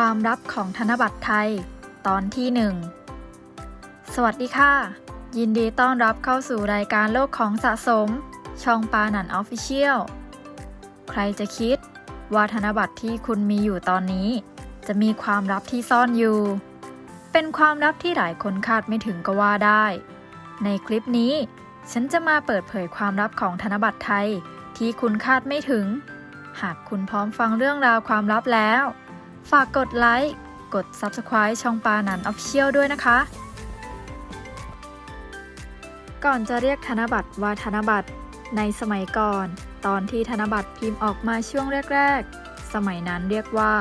ความลับของธนบัตรไทย ตอนที่ 1 สวัสดีค่ะ ยินดีต้อนรับเข้าสู่รายการโลกของสะสม ช่องปาหนันออฟฟิเชียล ใครจะคิดว่าธนบัตรที่คุณมีอยู่ตอนนี้ จะมีความลับที่ซ่อนอยู่ เป็นความลับที่หลายคนคาดไม่ถึงก็ว่าได้ ในคลิปนี้ ฉันจะมาเปิดเผยความลับของธนบัตรไทย ที่คุณคาดไม่ถึง หากคุณพร้อมฟังเรื่องราวความลับแล้ว ฝากกดไลค์ กด Subscribe ช่องปานันออฟเชียลด้วยนะคะ ก่อนจะเรียกธนบัตรว่าธนบัตรในสมัยก่อน ตอนที่ธนบัตรพิมพ์ออกมาช่วงแรก ๆ สมัยนั้นเรียกว่า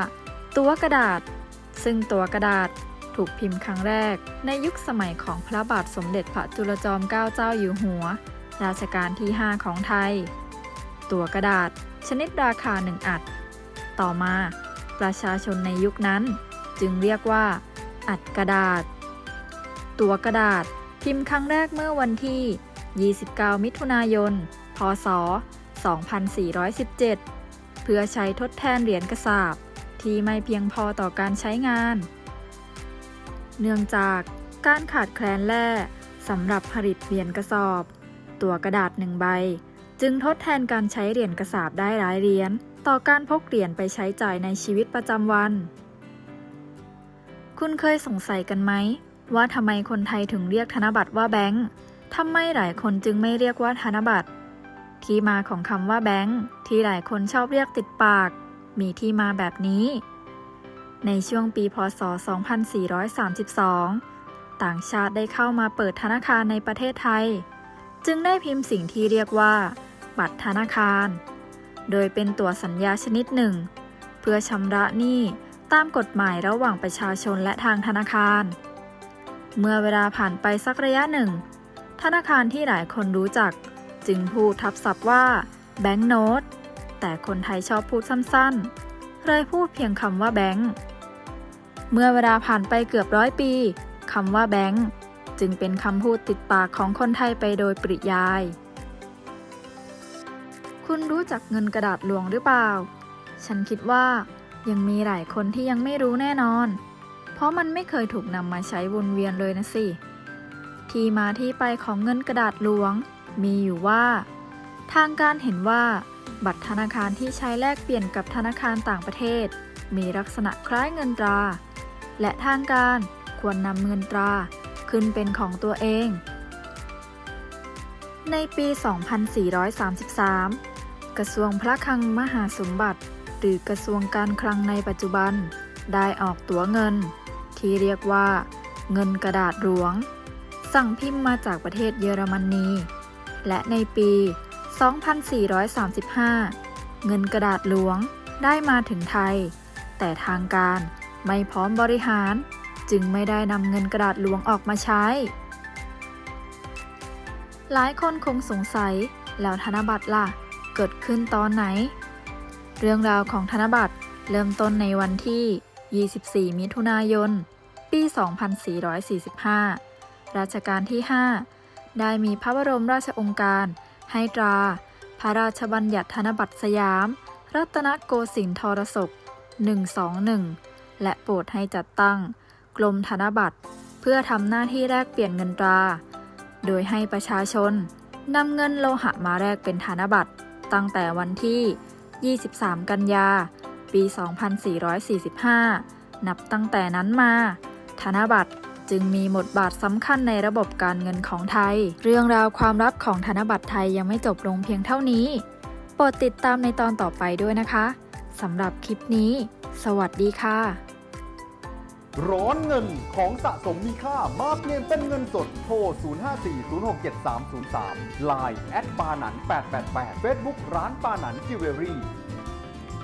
ตัวกระดาษ ซึ่งตัวกระดาษถูกพิมพ์ครั้งแรก ในยุคสมัยของพระบาทสมเด็จพระจุลจอมเกล้าเจ้าอยู่หัวรัชกาลที่ 5 ของไทย ตัวกระดาษ ชนิดราคาหนึ่งอัด ต่อมา ประชาชนในยุคนั้น จึงเรียกว่า อัดกระดาษ ตัวกระดาษพิมพ์ครั้งแรกเมื่อวันที่ 29 มิถุนายน พศ 2417 เพื่อใช้ทดแทนเหรียญกระสาบที่ไม่เพียงพอต่อการใช้งาน เนื่องจากการขาดแคลนแร่สำหรับผลิตเหรียญกระสอบ ตัวกระดาษหนึ่งใบ จึงทดแทนการใช้เหรียญกระสาบได้หลายเหรียญ ต่อการพกเหรียญไปใช้จ่ายในชีวิตประจำวัน คุณเคยสงสัยกันไหม ว่าทำไมคนไทยถึงเรียกธนบัตรว่าแบงค์ทำไมหลายคนจึงไม่เรียกว่าธนบัตร ที่มาของคำว่าแบงค์ที่หลายคนชอบเรียกติดปาก มีที่มาแบบนี้ ในช่วงปีพศ 2432 ต่างชาติได้เข้ามาเปิดธนาคารในประเทศไทย จึงได้พิมพ์สิ่งที่เรียกว่า บัตรธนาคาร โดยเป็นตั๋วสัญญาชนิดหนึ่ง เพื่อชำระหนี้ตามกฎหมายระหว่างประชาชนและทางธนาคาร เมื่อเวลาผ่านไปสักระยะหนึ่ง ธนาคารที่หลายคนรู้จัก จึงพูดทับศัพท์ว่าแบงก์โนตแต่คนไทยชอบพูดสั้นๆ เลยพูดเพียงคำว่าแบงก์เมื่อเวลาผ่านไปเกือบร้อยปีคำว่าแบงก์จึงเป็นคำพูดติดปากของคนไทยไปโดยปริยาย คุณรู้จักเงินกระดาษหลวงหรือเปล่า ฉันคิดว่ายังมีหลายคนที่ยังไม่รู้แน่นอน เพราะมันไม่เคยถูกนำมาใช้วนเวียนเลยนะสิ ที่มาที่ไปของเงินกระดาษหลวง มีอยู่ว่า ทางการเห็นว่า บัตรธนาคารที่ใช้แลกเปลี่ยนกับธนาคารต่างประเทศ มีลักษณะคล้ายเงินตรา และทางการควรนำเงินตราขึ้นเป็นของตัวเอง ในปี 2433 ระทรวงพระคลังมหาสมบัติ หรือกระทรวงการคลังในปัจจุบัน ได้ออกตั๋วเงิน ที่เรียกว่า เงินกระดาษหลวง สั่งพิมพ์มาจากประเทศเยอรมนี และในปี 2435 เงินกระดาษหลวงได้มาถึงไทย แต่ทางการไม่พร้อมบริหาร จึงไม่ได้นำเงินกระดาษหลวงออกมาใช้ หลายคนคงสงสัยแล้วธนบัตรล่ะ กิดขึ้นตอนไหน เรื่องราวของธนบัตรเริ่มต้นในวันที่ 24 มิถุนายน ปี 2445 รัชกาลที่ 5 ได้มีพระบรมราชองค์การ ให้ตรา พระราชบัญญัติธนบัตรสยาม รัตนโกสินทรศก 121 และโปรดให้จัดตั้งกรมธนบัตรเพื่อทำหน้าที่แลกเปลี่ยนเงินตรา โดยให้ประชาชนนำเงินโลหะมาแลกเป็นธนบัตร ตั้งแต่วันที่ 23 กันยา ปี 2445 นับตั้งแต่นั้นมา ธนบัตรจึงมีบทบาทสำคัญในระบบการเงินของไทย เรื่องราวความลับของธนบัตรไทยยังไม่จบลงเพียงเท่านี้ โปรดติดตามในตอนต่อไปด้วยนะคะสำหรับคลิปนี้ สวัสดีค่ะ ร้อนเงินของสะสมมีค่ามาเปลี่ยนเป็นเงินสดโทร 0540673303 Line แอดปาหนัน888 Facebook ร้านปาหนันจิวเวลรี่